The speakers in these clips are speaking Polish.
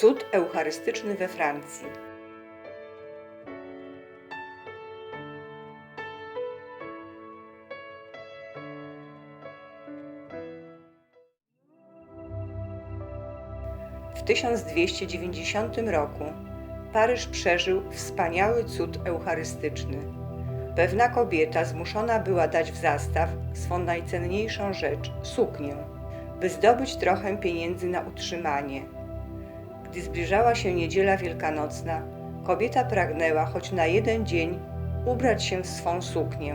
Cud eucharystyczny we Francji. W 1290 roku Paryż przeżył wspaniały cud eucharystyczny. Pewna kobieta zmuszona była dać w zastaw swą najcenniejszą rzecz suknię, by zdobyć trochę pieniędzy na utrzymanie. Gdy zbliżała się niedziela wielkanocna, kobieta pragnęła choć na jeden dzień ubrać się w swą suknię.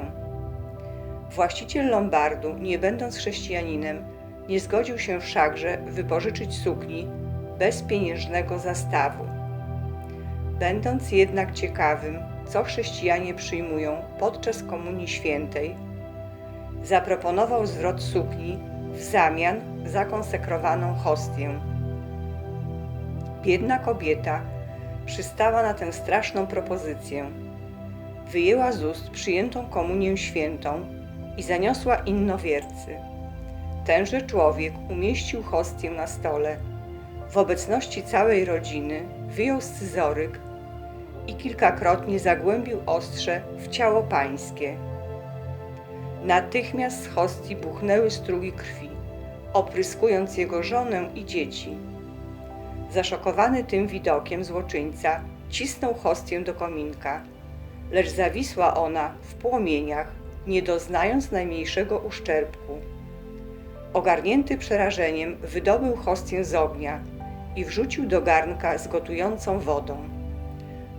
Właściciel Lombardu, nie będąc chrześcijaninem, nie zgodził się wszakże wypożyczyć sukni bez pieniężnego zastawu. Będąc jednak ciekawym, co chrześcijanie przyjmują podczas Komunii Świętej, zaproponował zwrot sukni w zamian za konsekrowaną hostię. Biedna kobieta przystała na tę straszną propozycję. Wyjęła z ust przyjętą komunię świętą i zaniosła innowiercy. Tenże człowiek umieścił hostię na stole. W obecności całej rodziny wyjął scyzoryk i kilkakrotnie zagłębił ostrze w ciało pańskie. Natychmiast z hostii buchnęły strugi krwi, opryskując jego żonę i dzieci. Zaszokowany tym widokiem złoczyńca cisnął hostię do kominka, lecz zawisła ona w płomieniach, nie doznając najmniejszego uszczerbku. Ogarnięty przerażeniem, wydobył hostię z ognia i wrzucił do garnka z gotującą wodą.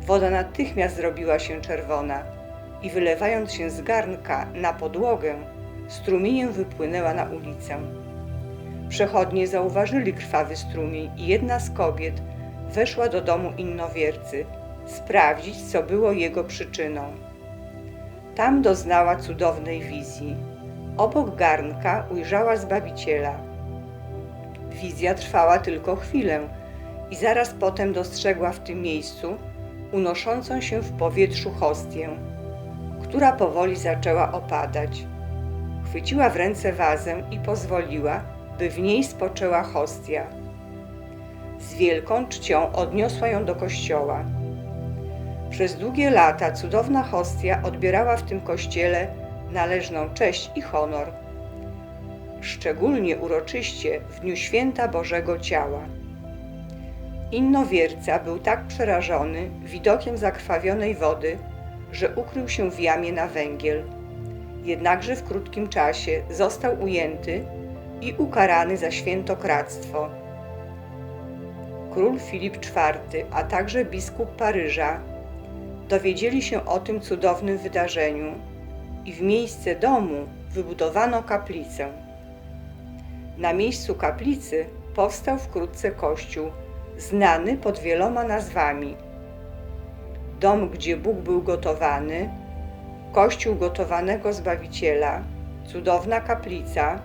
Woda natychmiast zrobiła się czerwona i wylewając się z garnka na podłogę, strumieniem wypłynęła na ulicę. Przechodnie zauważyli krwawy strumień i jedna z kobiet weszła do domu innowiercy, sprawdzić, co było jego przyczyną. Tam doznała cudownej wizji. Obok garnka ujrzała Zbawiciela. Wizja trwała tylko chwilę i zaraz potem dostrzegła w tym miejscu unoszącą się w powietrzu hostię, która powoli zaczęła opadać. Chwyciła w ręce wazę i pozwoliła, by w niej spoczęła hostia. Z wielką czcią odniosła ją do kościoła. Przez długie lata cudowna hostia odbierała w tym kościele należną cześć i honor, szczególnie uroczyście w dniu święta Bożego Ciała. Innowierca był tak przerażony widokiem zakrwawionej wody, że ukrył się w jamie na węgiel. Jednakże w krótkim czasie został ujęty i ukarany za świętokradztwo. Król Filip IV, a także biskup Paryża dowiedzieli się o tym cudownym wydarzeniu i w miejsce domu wybudowano kaplicę. Na miejscu kaplicy powstał wkrótce kościół, znany pod wieloma nazwami. Dom, gdzie Bóg był gotowany, kościół gotowanego Zbawiciela, cudowna kaplica,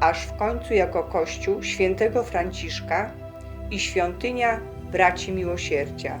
aż w końcu jako kościół świętego Franciszka i świątynia braci miłosierdzia.